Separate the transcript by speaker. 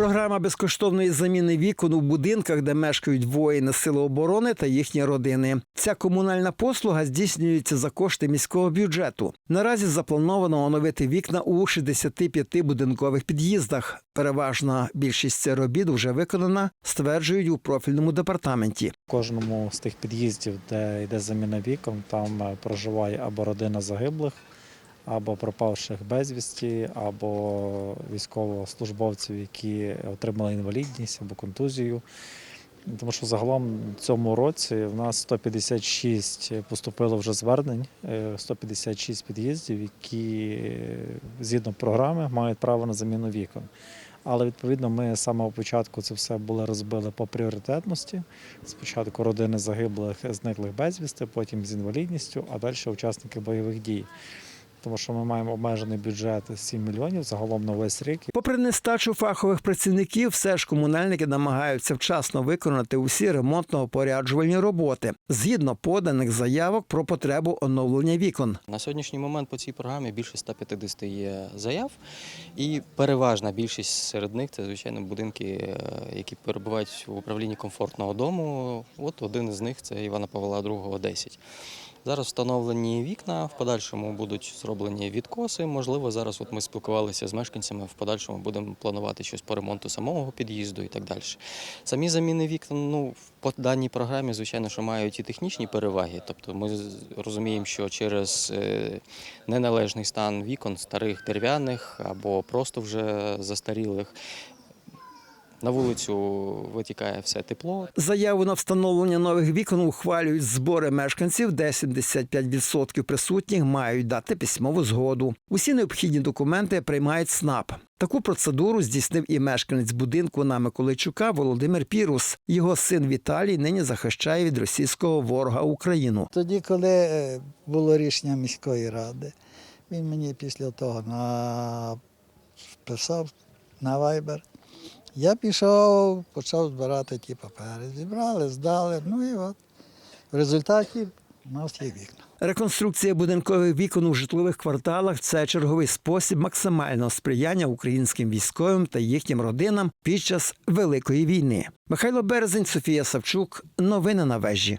Speaker 1: Програма безкоштовної заміни вікон у будинках, де мешкають воїни Сили оборони та їхні родини. Ця комунальна послуга здійснюється за кошти міського бюджету. Наразі заплановано оновити вікна у 65 будинкових під'їздах. Переважна більшість цих робіт вже виконана, стверджують у профільному департаменті.
Speaker 2: Кожному з тих під'їздів, де йде заміна вікон, там е, проживає або родина загиблих, або пропавших безвісті, або військовослужбовців, які отримали інвалідність або контузію. Тому що загалом цьому році в нас 156 поступило вже звернень, е, 156 під'їздів, які е, згідно програми мають право на заміну вікон. Але відповідно ми з самого початку це все було розбили по пріоритетності. Спочатку родини загиблих, зниклих безвісти, потім з інвалідністю, а далі учасники бойових дій. Тому що ми маємо обмежений бюджет 7 мільйонів загалом на весь рік.
Speaker 1: Попри нестачу фахових працівників, все ж комунальники намагаються вчасно виконати усі ремонтно-опоряджувальні роботи згідно поданих заявок про потребу оновлення вікон.
Speaker 3: На сьогоднішній момент по цій програмі більше 150 є заяв, і переважна більшість серед них це звичайно будинки, е, які перебувають в управлінні комфортного дому. От один із них це Івана Павла II 10. Зараз встановлені вікна, в подальшому будуть зроблені відкоси. Можливо, зараз от ми спілкувалися з мешканцями, в подальшому будемо планувати щось по ремонту самого під'їзду і так далі. Самі заміни вікон, ну, по даній програмі, звичайно, що мають і технічні переваги. Тобто ми розуміємо, що через е, неналежний стан вікон, старих дерев'яних або просто вже застарілих, на вулицю витікає все тепло,
Speaker 1: Заяву на встановлення нових вікон ухвалюють збори мешканців, де 75% присутніх мають дати письмову згоду. Усі необхідні документи приймають СНАП. Таку процедуру здійснив і мешканець будинку на Миколайчука Володимир Пірус. Його син Віталій нині захищає від російського ворога Україну.
Speaker 4: Тоді, коли е, було рішення міської ради, він мені після того написав на Viber. Я пішов, почав збирати ті папери. Зібрали, здали. Ну і от в результаті у нас є вікна.
Speaker 1: Реконструкція будинкових вікон у житлових кварталах це черговий спосіб максимального сприяння українським військовим та їхнім родинам під час великої війни. Михайло Березень, Софія Савчук. Новини на вежі.